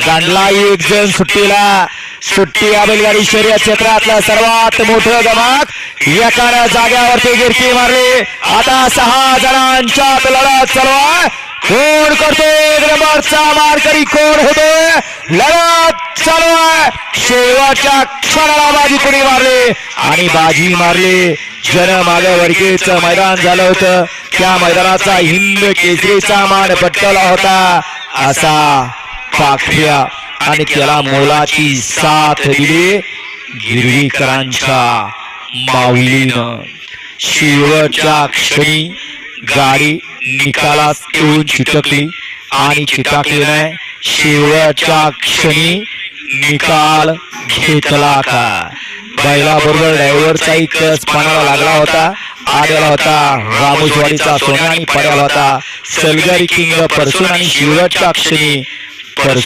गांडला एक जण सुट्टीला. सुट्टी या बैलगाडी शर्यत क्षेत्रातलं सर्वात मोठं गमाक एकानं जाग्यावरती गिरकी मारली. आता सहा जणांच्या लढत चालू आहे. कोण करतो? नंबरचा मारकरी कोण होतो? लढत चालू आहे. शेवटच्या क्षणाला बाजी कोणी मारली? आणि बाजी मारली. जन मागवर्गीच मैदान झालं होतं. त्या मैदानाचा हिंद केसरीचा मान पटकला होता. असा पाखऱ्या आणि त्याला मोलाची साथ दिली गिरवीकरांच्या माऊलीनं. शेवटच्या क्षणी गाडी निकालात येऊन चिटकली आणि चिटकली नाही शेवटच्या क्षणी निकाल घेतला का? बैलाबरोबर ड्रायव्हरचाही कस पाण्याला लागला होता आलेला होता रामोजवाडीचा सोन्या आणि पड्याला होता. सलगरी किंग परसून आणि शेवटच्या क्षणी